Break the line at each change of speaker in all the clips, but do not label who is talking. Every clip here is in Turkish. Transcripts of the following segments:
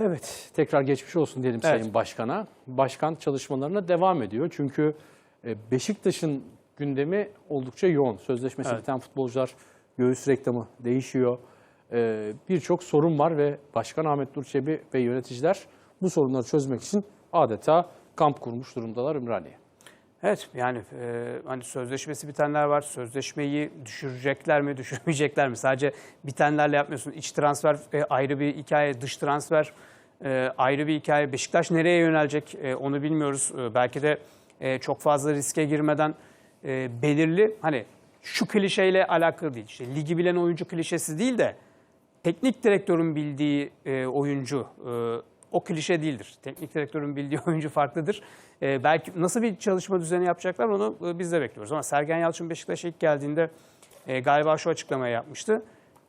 Evet, tekrar geçmiş olsun diyelim
Evet.
Sayın Başkan'a. Başkan çalışmalarına devam ediyor. Çünkü e, Beşiktaş'ın gündemi oldukça yoğun. Sözleşmesi
Evet.
biten futbolcular, göğüs reklamı değişiyor. E, Birçok sorun var ve Başkan Ahmet Nur Çebi ve yöneticiler bu sorunları çözmek için adeta kamp kurmuş durumdalar Ümraniye.
Evet yani e, hani sözleşmesi bitenler var. Sözleşmeyi düşürecekler mi, düşürmeyecekler mi? Sadece bitenlerle yapmıyorsun. İç transfer e, ayrı bir hikaye, dış transfer e, ayrı bir hikaye. Beşiktaş nereye yönelecek e, onu bilmiyoruz. E, belki de e, çok fazla riske girmeden e, belirli hani şu klişeyle alakalı değil. İşte ligi bilen oyuncu klişesi değil de teknik direktörün bildiği e, oyuncu e, o klişe değildir. Teknik direktörün bildiği oyuncu farklıdır. E, belki nasıl bir çalışma düzeni yapacaklar onu e, biz de bekliyoruz. Ama Sergen Yalçın Beşiktaş'a ilk geldiğinde e, galiba şu açıklamayı yapmıştı.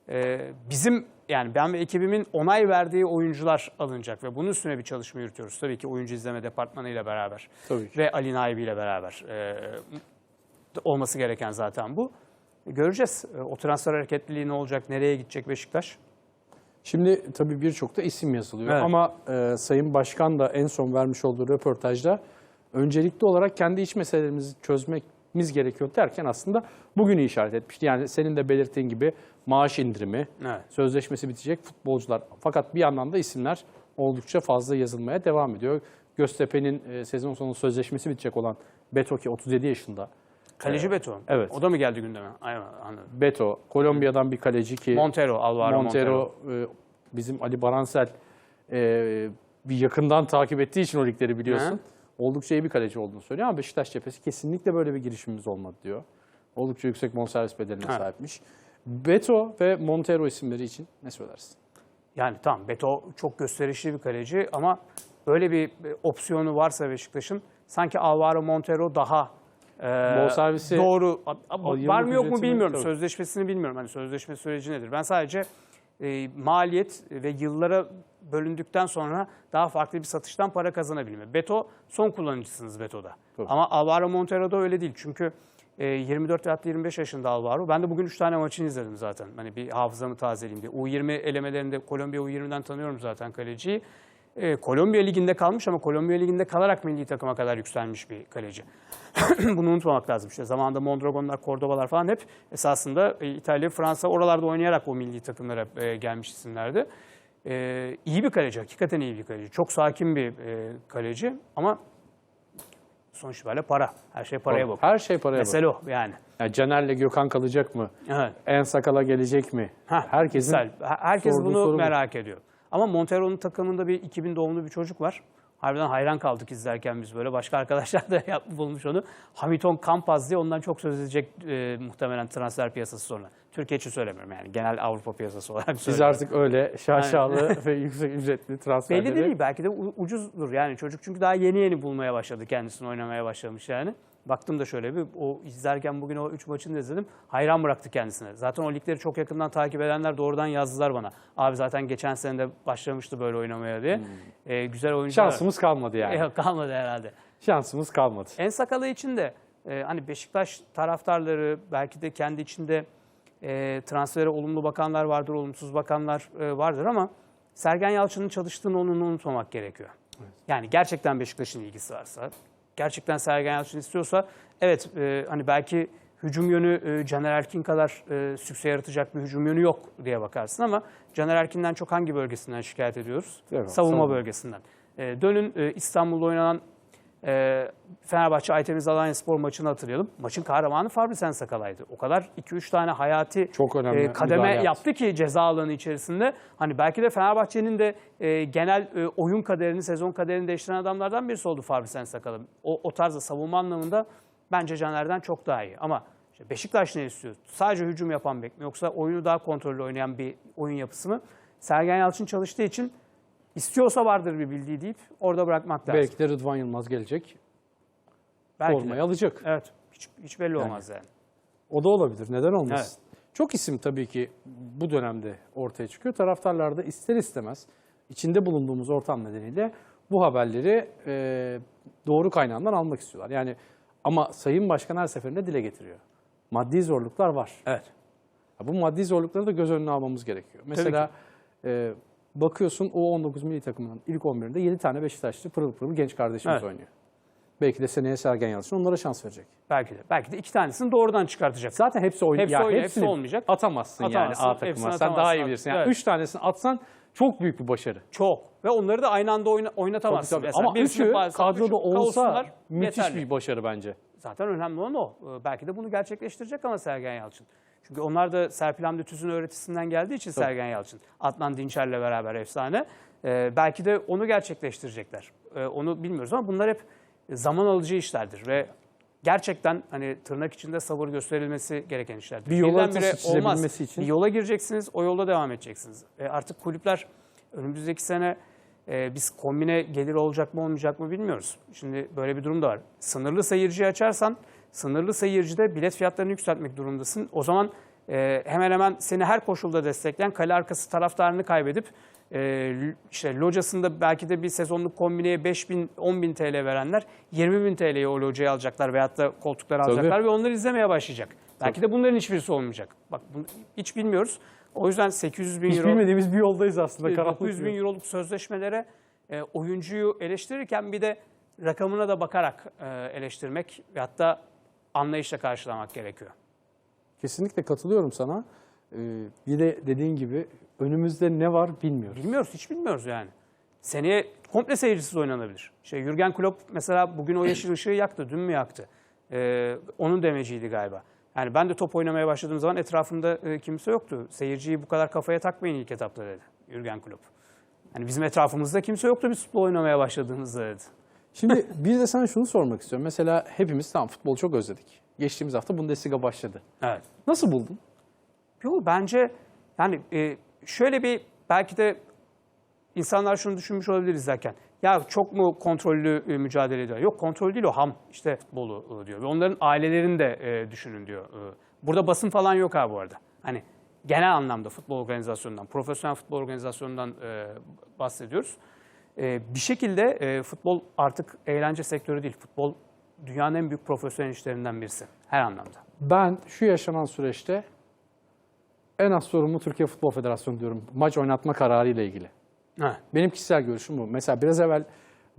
E, bizim yani ben ve ekibimin onay verdiği oyuncular alınacak ve bunun üstüne bir çalışma yürütüyoruz. Tabii ki oyuncu izleme departmanıyla beraber
Tabii ki.
ve Ali Naibi ile beraber e, olması gereken zaten bu. Göreceğiz. E, O transfer hareketliliği ne olacak, nereye gidecek Beşiktaş?
Şimdi tabii birçok da isim yazılıyor
Evet.
ama e, Sayın Başkan da en son vermiş olduğu röportajda öncelikli olarak kendi iç meselemizi çözmemiz gerekiyor derken aslında bugünü işaret etmişti. Yani senin de belirttiğin gibi maaş indirimi,
Evet.
sözleşmesi bitecek futbolcular. Fakat bir yandan da isimler oldukça fazla yazılmaya devam ediyor. Göztepe'nin e, sezon sonu sözleşmesi bitecek olan Beto ki 37 yaşında.
Kaleci Beto.
evet.
O da mı geldi gündeme? Aynen anladım.
Beto, Kolombiya'dan bir kaleci ki
Montero, Alvaro Montero.
Montero, e, bizim Ali Baransel e, bir yakından takip ettiği için o ligleri biliyorsun.
Hı.
Oldukça iyi bir kaleci olduğunu söylüyor ama Beşiktaş cephesi kesinlikle böyle bir girişimimiz olmadı diyor. Oldukça yüksek bonservis bedeline
Ha.
sahipmiş. Beto ve Montero isimleri için ne söylersin?
Yani tamam Beto çok gösterişli bir kaleci ama böyle bir e, opsiyonu varsa Beşiktaş'ın sanki Alvaro Montero daha
Bonservisi-
doğru var mı yok mu bilmiyorum.
tabii.
Sözleşmesini bilmiyorum. Hani sözleşme süreci nedir? Ben sadece e, maliyet ve yıllara bölündükten sonra daha farklı bir satıştan para kazanabilme. Beto son kullanıcısınız Beto'da.
Tabii.
Ama Alvaro Montero'da öyle değil. Çünkü e, 24 hatta 25 yaşında Alvaro. Ben de bugün 3 tane maçını izledim zaten. Hani bir hafızamı tazeleyeyim diye. U20 elemelerinde Kolombiya U20'den tanıyorum zaten kaleciyi. E, Kolombiya Ligi'nde kalmış ama Kolombiya Ligi'nde kalarak milli takıma kadar yükselmiş bir kaleci. Bunu unutmamak lazım. İşte zamanında Mondragonlar, Cordoba'lar falan hep esasında e, İtalya, Fransa oralarda oynayarak o milli takımlara e, gelmiş isimlerdi. E, iyi bir kaleci, hakikaten iyi bir kaleci. Çok sakin bir e, kaleci ama sonuç itibariyle para. Her şey paraya bakıyor.
Her şey paraya
Mesele o yani.
Yani Caner'le Gökhan kalacak mı?
Evet.
En sakala gelecek mi?
Heh,
Herkesin
misal. Her- herkes bunu
soru bu.
merak ediyor. Ama Montero'nun takımında bir 2000 doğumlu bir çocuk var. Harbiden hayran kaldık izlerken biz böyle. Başka arkadaşlar da yap, bulmuş onu. Hamilton Campaz diye ondan çok söz edecek e, muhtemelen transfer piyasası sonra. Türkiye için söylemiyorum yani. Genel Avrupa piyasası olarak
Biz
söylüyorum.
artık öyle şaşalı ve yüksek ücretli transferleri
Belli de değil. Belki de ucuzdur yani. Çocuk çünkü daha yeni yeni bulmaya başladı. Kendisini oynamaya başlamış yani. Baktım da şöyle bir o izlerken bugün o 3 maçını da izledim. Hayran bıraktı kendisine. Zaten o ligleri çok yakından takip edenler doğrudan yazdılar bana. Abi zaten geçen sene de başlamıştı böyle oynamaya diye. Ee, güzel oyuncular.
Hmm. şansımız kalmadı yani.
Yok kalmadı herhalde.
Şansımız kalmadı.
En sakalı için de e, hani Beşiktaş taraftarları belki de kendi içinde e, transfere olumlu bakanlar vardır, olumsuz bakanlar e, vardır ama Sergen Yalçın'ın çalıştığını onu unutmamak gerekiyor. Yani gerçekten Beşiktaş'ın ilgisi varsa, gerçekten Sergen Yalçın istiyorsa evet e, hani belki hücum yönü e, Caner Erkin kadar e, sükse yaratacak bir hücum yönü yok diye bakarsın ama Caner Erkin'den çok hangi bölgesinden şikayet ediyoruz?
Evet,
savunma,
savunma.
bölgesinden. E, dönün e, İstanbul'da oynanan e, Fenerbahçe Aytemiz Alanya Spor maçını hatırlayalım. Maçın kahramanı Fabrisen Sakala'ydı. O kadar 2-3 tane hayati
Çok önemli
e, kademe
müdahale yaptı.
ki ceza alanı içerisinde. Hani belki de Fenerbahçe'nin de e, genel e, oyun kaderini, sezon kaderini değiştiren adamlardan birisi oldu Fabrisen Sakala. O, o tarzda savunma anlamında bence Caner'den çok daha iyi. Ama işte Beşiktaş ne istiyor? Sadece hücum yapan bek mi yoksa oyunu daha kontrollü oynayan bir oyun yapısı mı? Sergen Yalçın çalıştığı için istiyorsa vardır bir bildiği deyip orada bırakmak lazım.
Belki de Rıdvan Yılmaz gelecek.
Belki de.
formayı alacak.
Evet. Hiç, hiç belli olmaz yani.
O da olabilir. Neden olmasın? Çok isim tabii ki bu dönemde ortaya çıkıyor. Taraftarlar da ister istemez içinde bulunduğumuz ortam nedeniyle bu haberleri e, doğru kaynağından almak istiyorlar. Yani ama Sayın Başkan her seferinde dile getiriyor. Maddi zorluklar var.
Evet.
Ya Bu maddi zorlukları da göz önüne almamız gerekiyor. Mesela e, Bakıyorsun o 19 milli takımının ilk 11'inde 7 tane Beşiktaşlı pırıl pırıl genç kardeşimiz
Evet.
oynuyor. Belki de seneye Sergen Yalçın onlara şans verecek.
Belki de. Belki de iki tanesini doğrudan çıkartacak.
Zaten hepsi oynuyor.
Hepsi oynuyor, hepsi olmayacak.
Atamazsın,
Atamazsın,
yani A takıma. Sen daha iyi bilirsin. Yani
Evet.
3 tanesini atsan çok büyük bir başarı.
Çok. Ve onları da aynı anda oyna- oynatamazsın.
Tabii, tabii.
Mesela
Ama
birisini
üçü
bazı-
kadroda
üçü
olsa
kavuşsunlar,
müthiş
yeterli.
bir başarı bence.
Zaten önemli olan o. Ee, Belki de bunu gerçekleştirecek ama Sergen Yalçın. Çünkü onlar da Serpil Hamdi Tüz'ün öğretisinden geldiği için Sergen Yalçın. Adnan Dinçer'le beraber efsane. Ee, belki de onu gerçekleştirecekler. Ee, onu bilmiyoruz ama bunlar hep zaman alıcı işlerdir ve gerçekten hani tırnak içinde sabır gösterilmesi gereken işlerdir.
Bir yola çizebilmesi için.
Bir yola gireceksiniz, o yolda devam edeceksiniz. E, artık kulüpler önümüzdeki sene e, biz kombine gelir olacak mı olmayacak mı bilmiyoruz. Şimdi böyle bir durum da var. Sınırlı seyirci açarsan, sınırlı seyircide bilet fiyatlarını yükseltmek durumundasın. O zaman e, hemen hemen seni her koşulda destekleyen kale arkası taraftarını kaybedip e, işte locasında belki de bir sezonluk kombineye 5 bin, 10 bin TL verenler 20 bin TL'ye o locayı alacaklar veyahut da koltukları
Tabii.
alacaklar ve onları izlemeye başlayacak. Belki de bunların hiçbirisi olmayacak. Bak bunu hiç bilmiyoruz. O yüzden 800 bin
Hiç
euro,
bilmediğimiz bir yoldayız aslında. karanlık
900
bir
bin euroluk sözleşmelere e, oyuncuyu eleştirirken bir de rakamına da bakarak e, eleştirmek ve hatta anlayışla karşılamak gerekiyor.
Kesinlikle katılıyorum sana. Ee, bir de dediğin gibi önümüzde ne var bilmiyoruz.
Bilmiyoruz, hiç bilmiyoruz yani. Seneye komple seyircisiz oynanabilir. Şey, Jürgen Klopp mesela bugün o yeşil ışığı yaktı, dün mü yaktı? Ee, onun demeciydi galiba. Yani ben de top oynamaya başladığım zaman etrafımda e, kimse yoktu. Seyirciyi bu kadar kafaya takmayın ilk etapta dedi Jürgen Klopp. Yani bizim etrafımızda kimse yoktu biz futbol oynamaya başladığımızda dedi.
Şimdi bir de sana şunu sormak istiyorum. Mesela hepimiz tamam futbolu çok özledik. Geçtiğimiz hafta Bundesliga başladı.
Evet.
Nasıl buldun?
Yok bence yani e, şöyle bir belki de insanlar şunu düşünmüş olabilir izlerken. Ya çok mu kontrollü e, mücadele ediyor? Yok kontrol değil o ham işte futbolu e, diyor. Ve onların ailelerini de e, düşünün diyor. Burada basın falan yok ha bu arada. Hani genel anlamda futbol organizasyonundan, profesyonel futbol organizasyonundan bahsediyoruz. Bir şekilde futbol artık eğlence sektörü değil. Futbol dünyanın en büyük profesyonel işlerinden birisi. Her anlamda.
Ben şu yaşanan süreçte en az sorumlu Türkiye Futbol Federasyonu diyorum. Maç oynatma kararı ile ilgili.
Ha.
Benim kişisel görüşüm bu. Mesela biraz evvel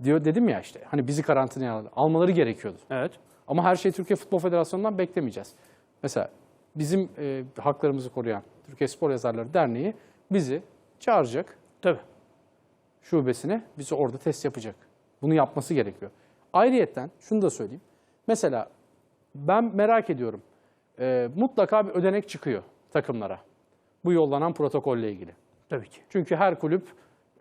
diyor dedim ya işte hani bizi karantinaya al- almaları gerekiyordu.
Evet.
Ama her şeyi Türkiye Futbol Federasyonu'ndan beklemeyeceğiz. Mesela bizim e, haklarımızı koruyan Türkiye Spor Yazarları Derneği bizi çağıracak
Tabii.
şubesine, bizi orada test yapacak. Bunu yapması gerekiyor. Ayrıyetten şunu da söyleyeyim. Mesela ben merak ediyorum. E, mutlaka bir ödenek çıkıyor takımlara. Bu yollanan protokolle ilgili.
Tabii ki.
Çünkü her kulüp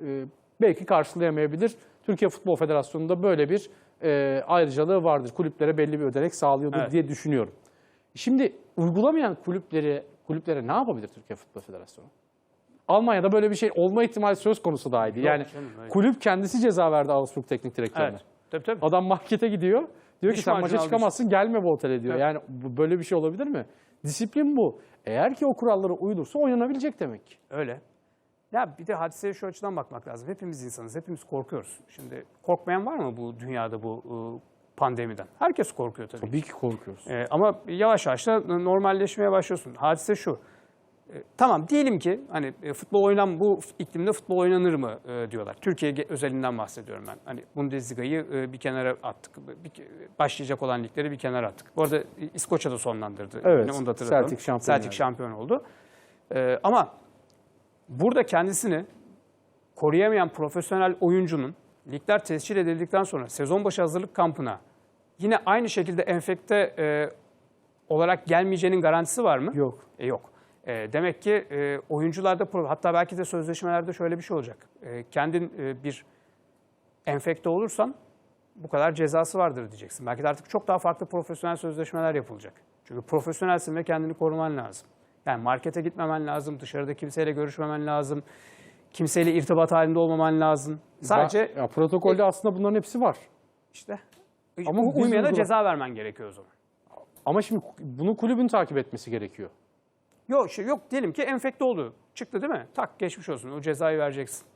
e, belki karşılayamayabilir. Türkiye Futbol Federasyonu'nda böyle bir e, ayrıcalığı vardır. Kulüplere belli bir ödenek sağlıyordur
Evet.
diye düşünüyorum. Şimdi uygulamayan kulüpleri kulüplere ne yapabilir Türkiye Futbol Federasyonu? Almanya'da böyle bir şey olma ihtimali söz konusu dahiydi.
Yok
Yani
canım,
kulüp kendisi ceza verdi Augsburg teknik direktörüne.
Evet. Tabii tabii.
Adam markete gidiyor. Diyor ki
Diş
sen maça
al
çıkamazsın gelme bu otele diyor.
Evet.
Yani böyle bir şey olabilir mi? Disiplin bu. Eğer ki o kurallara uyulursa oynanabilecek demek ki.
Öyle. Ya bir de hadiseye şu açıdan bakmak lazım. Hepimiz insanız, hepimiz korkuyoruz. Şimdi korkmayan var mı bu dünyada bu e, pandemiden? Herkes korkuyor tabii.
Tabii ki korkuyoruz.
E, ama yavaş yavaş da normalleşmeye başlıyorsun. Hadise şu. E, tamam diyelim ki hani e, futbol oynan bu iklimde futbol oynanır mı e, diyorlar. Türkiye özelinden bahsediyorum ben. Hani Bundesliga'yı e, bir kenara attık. Bir, başlayacak olan ligleri bir kenara attık. Bu arada İskoçya da sonlandırdı.
Evet,
Yine onu da hatırlatalım.
Celtic şampiyon
Celtic
oldu.
şampiyon oldu. E, ama burada kendisini koruyamayan profesyonel oyuncunun ligler tescil edildikten sonra sezon başı hazırlık kampına yine aynı şekilde enfekte e, olarak gelmeyeceğinin garantisi var mı?
Yok.
E, yok. E, demek ki e, oyuncularda hatta belki de sözleşmelerde şöyle bir şey olacak. E, kendin e, bir enfekte olursan bu kadar cezası vardır diyeceksin. Belki de artık çok daha farklı profesyonel sözleşmeler yapılacak. Çünkü profesyonelsin ve kendini koruman lazım. Yani markete gitmemen lazım, dışarıda kimseyle görüşmemen lazım, kimseyle irtibat halinde olmaman lazım. Sadece
ya protokolde aslında bunların hepsi var.
işte
Ama
uymayana ceza vermen gerekiyor o zaman.
Ama şimdi bunu kulübün takip etmesi gerekiyor.
Yok şey yok diyelim ki enfekte oldu. Çıktı değil mi? Tak geçmiş olsun. O cezayı vereceksin.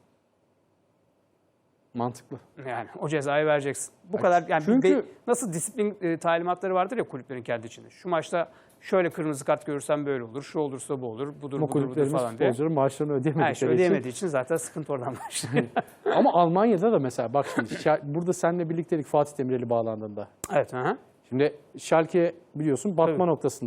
Mantıklı.
Yani o cezayı vereceksin. Bu kadar yani
çünkü-
be- nasıl disiplin e, talimatları vardır ya kulüplerin kendi içinde. Şu maçta şöyle kırmızı kart görürsem böyle olur, şu olursa bu olur, budur
Bu
budur budur falan diye.
futbolcuların maaşlarını ödeyemedikleri için.
ödeyemediği için zaten sıkıntı oradan başlıyor.
Ama Almanya'da da mesela bak şimdi burada seninle birliktelik Fatih Demirel'i bağlandığında.
evet. Hı.
Şimdi Schalke biliyorsun batma noktasında.